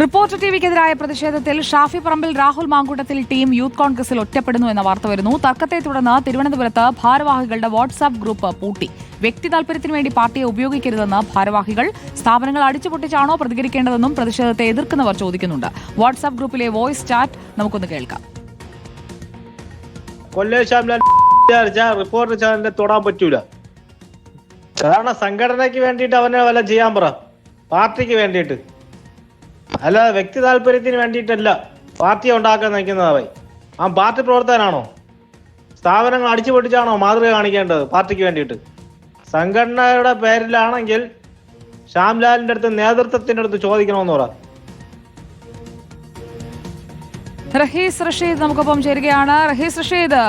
Reporter ടിവിക്കെതിരായ പ്രതിഷേധത്തിൽ Shafi Parambil Rahul Mankoottathil team youth കോൺഗ്രസിൽ ഒറ്റപ്പെടുന്നു എന്ന വാർത്ത വരുന്നു. തർക്കത്തെ തുടർന്ന് തിരുവനന്തപുരത്ത് ഭാരവാഹികളുടെ വാട്സാപ്പ് ഗ്രൂപ്പ് പൂട്ടി. വ്യക്തി താൽപര്യത്തിനു വേണ്ടി പാർട്ടിയെ ഉപയോഗിക്കരുതെന്ന് ഭാരവാഹികൾ സ്ഥാപനങ്ങൾ അടിച്ചുപൊട്ടിച്ചാണോ പ്രതികരിക്കേണ്ടതെന്നും പ്രതിഷേധത്തെ എതിർക്കുന്നവർ ചോദിക്കുന്നുണ്ട്. വാട്സാപ്പ് ഗ്രൂപ്പിലെ വോയിസ് ചാറ്റ് നമുക്കൊന്ന് കേൾക്കാം. റിപ്പോർട്ടർ ചാനലിനെ തൊടാൻ പറ്റൂല. കാരണം സംഘടനയ്ക്ക് വേണ്ടിയിട്ട് അവനെ വല്ല ചെയ്യാൻ പറ. പാർട്ടിക്ക് വേണ്ടിയിട്ട്. അല്ല വ്യക്തി താല്പര്യത്തിന് വേണ്ടിയിട്ടല്ല പാർട്ടി ഉണ്ടാക്കാൻ നിൽക്കുന്നതായി ആ പാർട്ടി പ്രവർത്തകനാണോ? സ്ഥാപനങ്ങൾ അടിച്ചു പൊട്ടിച്ചാണോ മാതൃക കാണിക്കേണ്ടത് പാർട്ടിക്ക് വേണ്ടിയിട്ട്? സംഘടനയുടെ പേരിലാണെങ്കിൽ ശ്യാംലാലിന്റെ അടുത്ത് നേതൃത്വത്തിന്റെ അടുത്ത് ചോദിക്കണമെന്ന് പറ. റഹീസ് റഷീദ് നമുക്കൊപ്പം ചേരുകയാണ്. റഹീസ് റഷീദ്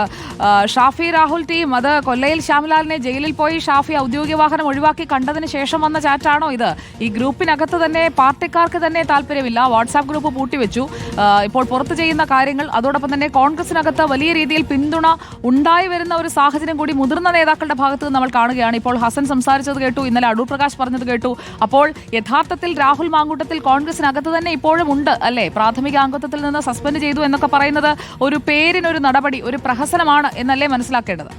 ഷാഫി രാഹുൽ ടീം. അത് കൊല്ലയിൽ ശ്യാംലാലിനെ ജയിലിൽ പോയി ഷാഫി ഔദ്യോഗിക വാഹനം ഒഴിവാക്കി കണ്ടതിന് ശേഷം വന്ന ചാറ്റാണോ ഇത്? ഈ ഗ്രൂപ്പിനകത്ത് തന്നെ പാർട്ടിക്കാർക്ക് തന്നെ താല്പര്യമില്ല. വാട്സാപ്പ് ഗ്രൂപ്പ് പൂട്ടിവെച്ചു. ഇപ്പോൾ പുറത്തു ചെയ്യുന്ന കാര്യങ്ങൾ അതോടൊപ്പം തന്നെ കോൺഗ്രസിനകത്ത് വലിയ രീതിയിൽ പിന്തുണ ഉണ്ടായി വരുന്ന ഒരു സാഹചര്യം കൂടി മുതിർന്ന നേതാക്കളുടെ ഭാഗത്ത് നമ്മൾ കാണുകയാണ്. ഇപ്പോൾ ഹസൻ സംസാരിച്ചത് കേട്ടു ഇന്നലെ അടൂർ പ്രകാശ് പറഞ്ഞത് കേട്ടു. അപ്പോൾ യഥാർത്ഥത്തിൽ രാഹുൽ മാങ്കൂട്ടത്തിൽ കോൺഗ്രസിനകത്ത് തന്നെ ഇപ്പോഴും ഉണ്ട് അല്ലേ? പ്രാഥമിക അംഗത്വത്തിൽ നിന്ന് സസ്പെൻഡ് ചെയ്തു എന്നൊക്കെ പറയുന്നത് ഒരു പേരിനൊരു നടപടി ഒരു പ്രഹസനമാണ്. എന്നല്ലേ മനസ്സിലാക്കേണ്ടത്?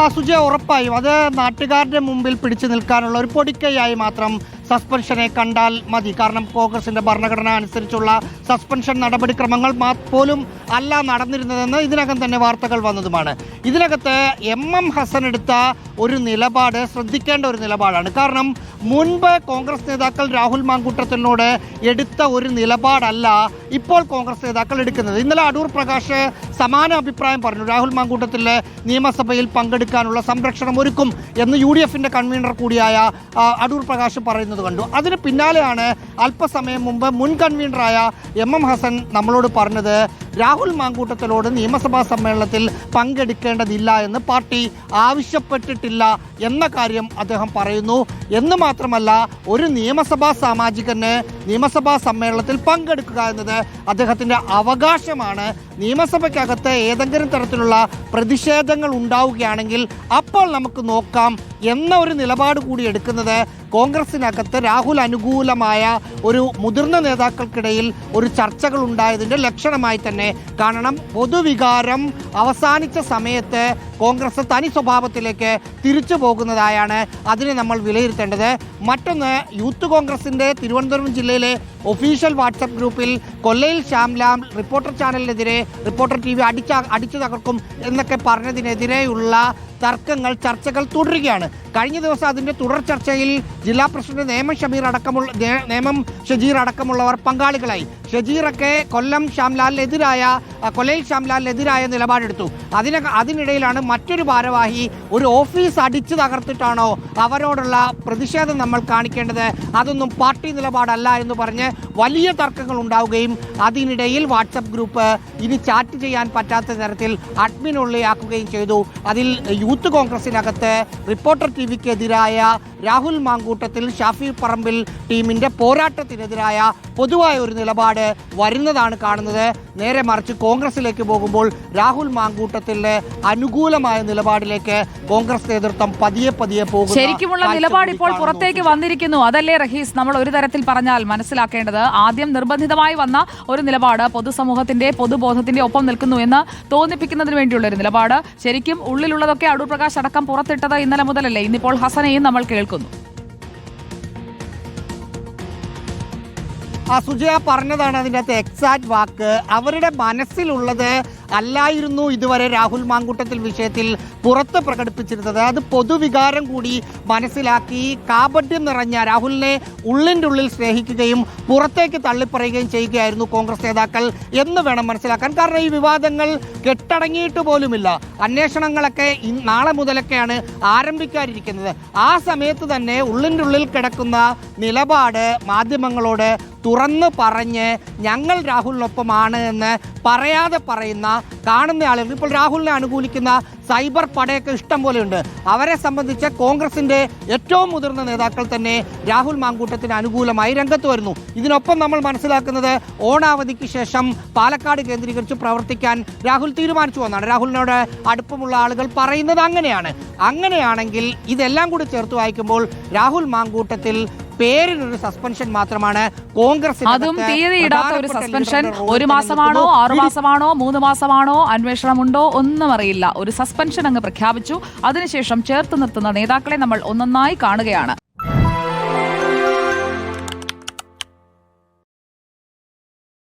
ആ സുജ ഉറപ്പായും. അത് നാട്ടുകാരുടെ മുമ്പിൽ പിടിച്ചു നിൽക്കാനുള്ള ഒരു പൊടിക്കൈയായി മാത്രം സസ്പെൻഷനെ കണ്ടാൽ മതി. കാരണം കോൺഗ്രസിന്റെ ഭരണഘടന അനുസരിച്ചുള്ള സസ്പെൻഷൻ നടപടിക്രമങ്ങൾ പോലും അല്ല നടന്നിരുന്നതെന്ന് ഇതിനകം തന്നെ വാർത്തകൾ വന്നതുമാണ്. ഇതിനകത്ത് എം എം ഹസൻ എടുത്ത ഒരു നിലപാട് ശ്രദ്ധിക്കേണ്ട ഒരു നിലപാടാണ്. കാരണം മുൻപ് കോൺഗ്രസ് നേതാക്കൾ രാഹുൽ മാങ്കൂട്ടത്തിനോട് എടുത്ത ഒരു നിലപാടല്ല ഇപ്പോൾ കോൺഗ്രസ് നേതാക്കൾ എടുക്കുന്നത്. ഇന്നലെ അടൂർ പ്രകാശ് സമാന അഭിപ്രായം പറഞ്ഞു. രാഹുൽ മാങ്കൂട്ടത്തിലെ നിയമസഭയിൽ പങ്കെടുക്കാനുള്ള സംരക്ഷണം ഒരുക്കും എന്ന് യു ഡി എഫിന്റെ കൺവീനർ കൂടിയായ അടൂർ പ്രകാശ് പറയുന്നത് കണ്ടു. അതിന് പിന്നാലെയാണ് അല്പസമയം മുമ്പ് മുൻ കൺവീനറായ എം എം ഹസൻ നമ്മളോട് പറഞ്ഞത് രാഹുൽ മാങ്കൂട്ടത്തിലോട് നിയമസഭാ സമ്മേളനത്തിൽ പങ്കെടുക്കേണ്ടതില്ല എന്ന് പാർട്ടി ആവശ്യപ്പെട്ടിട്ടില്ല എന്ന കാര്യം അദ്ദേഹം പറയുന്നു. എന്ന് മാത്രമല്ല ഒരു നിയമസഭാ സാമാജികന് നിയമസഭാ സമ്മേളനത്തിൽ പങ്കെടുക്കുക എന്നത് അദ്ദേഹത്തിന്റെ അവകാശമാണ്. നിയമസഭയ്ക്കകത്ത് ഏതെങ്കിലും തരത്തിലുള്ള പ്രതിഷേധങ്ങൾ ഉണ്ടാവുകയാണെങ്കിൽ അപ്പോൾ നമുക്ക് നോക്കാം എന്ന ഒരു നിലപാട് കൂടി എടുക്കുന്നത് കോൺഗ്രസിനകത്ത് രാഹുൽ അനുകൂലമായ ഒരു മുതിർന്ന നേതാക്കൾക്കിടയിൽ ഒരു ചർച്ചകൾ ഉണ്ടായതിന്റെ ലക്ഷണമായി തന്നെ കാണണം. പൊതുവികാരം അവസാനിച്ച സമയത്ത് കോൺഗ്രസ് തനി സ്വഭാവത്തിലേക്ക് തിരിച്ചു പോകുന്നതായാണ് അതിനെ നമ്മൾ വിലയിരുത്തേണ്ടത്. മറ്റൊന്ന് യൂത്ത് കോൺഗ്രസിന്റെ തിരുവനന്തപുരം ജില്ലയിലെ ഒഫീഷ്യൽ വാട്സപ്പ് ഗ്രൂപ്പിൽ കൊല്ലയിൽ ശ്യാംലാം റിപ്പോർട്ടർ ചാനലിനെതിരെ റിപ്പോർട്ടർ ടി വി അടിച്ച അടിച്ചു തകർക്കും എന്നൊക്കെ പറഞ്ഞതിനെതിരെയുള്ള തർക്കങ്ങൾ ചർച്ചകൾ തുടരുകയാണ്. കഴിഞ്ഞ ദിവസം അതിന്റെ തുടർ ചർച്ചയിൽ ജില്ലാ പ്രസിഡന്റ് നേമം ഷമീർ അടക്കമുള്ള നേമം ഷജീർ അടക്കമുള്ളവർ പങ്കാളികളായി. ഷജീറൊക്കെ കൊല്ലം ശ്യാംലാലിനെതിരായ ആ, കൊല്ലയിൽ ശ്യാംലാലിനെതിരായ നിലപാടെടുത്തു. അതിന് അതിനിടയിലാണ് മറ്റൊരു ഭാരവാഹി ഒരു ഓഫീസ് അടിച്ചു തകർത്തിട്ടാണോ അവരോടുള്ള പ്രതിഷേധം നമ്മൾ കാണിക്കേണ്ടത്? അതൊന്നും പാർട്ടി നിലപാടല്ല എന്ന് പറഞ്ഞ് വലിയ തർക്കങ്ങൾ ഉണ്ടാവുകയും അതിനിടയിൽ വാട്സപ്പ് ഗ്രൂപ്പ് ഇനി ചാറ്റ് ചെയ്യാൻ പറ്റാത്ത തരത്തിൽ അഡ്മിൻ ഉള്ളിയാക്കുകയും ചെയ്തു. അതിൽ യൂത്ത് കോൺഗ്രസിനകത്ത് റിപ്പോർട്ടർ ടി വിക്കെതിരായ രാഹുൽ മാങ്കൂട്ടത്തിൽ ഷാഫി പറമ്പിൽ ടീമിന്റെ പോരാട്ടത്തിനെതിരായ പൊതുവായ ഒരു നിലപാട് വരുന്നതാണ് കാണുന്നത്. നേരെ മറിച്ച് കോൺഗ്രസിലേക്ക് പോകുമ്പോൾ രാഹുൽ മാങ്കൂട്ടത്തിന്റെ അനുകൂലമായ നിലപാടിലേക്ക് കോൺഗ്രസ് നേതൃത്വം പതിയെ പതിയെ പോകും ശരിക്കുമുള്ള നിലപാട് ഇപ്പോൾ പുറത്തേക്ക് വന്നിരിക്കുന്നു. അതല്ലേ റഹീസ്? നമ്മൾ ഒരു തരത്തിൽ പറഞ്ഞാൽ മനസ്സിലാക്കേണ്ടത് ആദ്യം നിർബന്ധിതമായി വന്ന ഒരു നിലപാട് പൊതുസമൂഹത്തിന്റെ പൊതുബോധത്തിന്റെ ഒപ്പം നിൽക്കുന്നു എന്ന് തോന്നിപ്പിക്കുന്നതിന് വേണ്ടിയുള്ള ഒരു നിലപാട്. ശരിക്കും ഉള്ളിലുള്ളതൊക്കെ അടൂർ പ്രകാശ് അടക്കം പുറത്തിട്ടത് ഇന്നലെ മുതലല്ലേ? ഇന്നിപ്പോൾ ഹസനെയും നമ്മൾ കേൾക്കുന്നു. സുജയ പറഞ്ഞതാണ് അതിന്റെ അകത്ത് എക്സാക്ട് വാക്ക്. അവരുടെ മനസ്സിലുള്ളത് അല്ലായിരുന്നു ഇതുവരെ രാഹുൽ മാങ്കൂട്ടത്തിൽ വിഷയത്തിൽ പുറത്ത് പ്രകടിപ്പിച്ചിരുന്നത്. അത് പൊതുവികാരം കൂടി മനസ്സിലാക്കി കാപട്യം നിറഞ്ഞ രാഹുലിനെ ഉള്ളിന്റെ ഉള്ളിൽ സ്നേഹിക്കുകയും പുറത്തേക്ക് തള്ളിപ്പറയുകയും ചെയ്യുകയായിരുന്നു കോൺഗ്രസ് നേതാക്കൾ എന്ന് വേണം മനസ്സിലാക്കാൻ. കാരണം ഈ വിവാദങ്ങൾ കെട്ടടങ്ങിയിട്ട് പോലുമില്ല. അന്വേഷണങ്ങളൊക്കെ നാളെ മുതലൊക്കെയാണ് ആരംഭിക്കാനിരിക്കുന്നത്. ആ സമയത്ത് തന്നെ ഉള്ളിന്റെ ഉള്ളിൽ കിടക്കുന്ന നിലപാട് മാധ്യമങ്ങളോട് തുറന്ന് പറഞ്ഞ് ഞങ്ങൾ രാഹുലിനൊപ്പമാണ് എന്ന് പറയാതെ പറയുന്ന കാണുന്ന ആളുകൾ ഇപ്പോൾ രാഹുലിനെ അനുകൂലിക്കുന്ന സൈബർ പടയൊക്കെ ഇഷ്ടം പോലെയുണ്ട് അവരെ സംബന്ധിച്ച് കോൺഗ്രസിന്റെ ഏറ്റവും മുതിർന്ന നേതാക്കൾ തന്നെ രാഹുൽ മാങ്കൂട്ടത്തിന് അനുകൂലമായി രംഗത്ത് വരുന്നു. ഇതിനൊപ്പം നമ്മൾ മനസ്സിലാക്കുന്നത് ഓണാവധിക്ക് ശേഷം പാലക്കാട് കേന്ദ്രീകരിച്ച് പ്രവർത്തിക്കാൻ രാഹുൽ തീരുമാനിച്ചു എന്നാണ്. രാഹുലിനോട് അടുപ്പമുള്ള ആളുകൾ പറയുന്നത് അങ്ങനെയാണ്. അങ്ങനെയാണെങ്കിൽ ഇതെല്ലാം കൂടി ചേർത്ത് വായിക്കുമ്പോൾ രാഹുൽ മാങ്കൂട്ടത്തിൽ പേരിനൊരു സസ്പെൻഷൻ മാത്രമാണ് കോൺഗ്രസ് അതും തീയതി ഇടാത്ത ഒരു സസ്പെൻഷൻ ഒരു മാസമാണോ ആറു മാസമാണോ മൂന്ന് മാസമാണോ അന്വേഷണമുണ്ടോ ഒന്നും അറിയില്ല. ഒരു സസ്പെൻഷൻ അങ്ങ് പ്രഖ്യാപിച്ചു. അതിനുശേഷം ചേർത്ത് നിർത്തുന്ന നേതാക്കളെ നമ്മൾ ഒന്നൊന്നായി കാണുകയാണ്.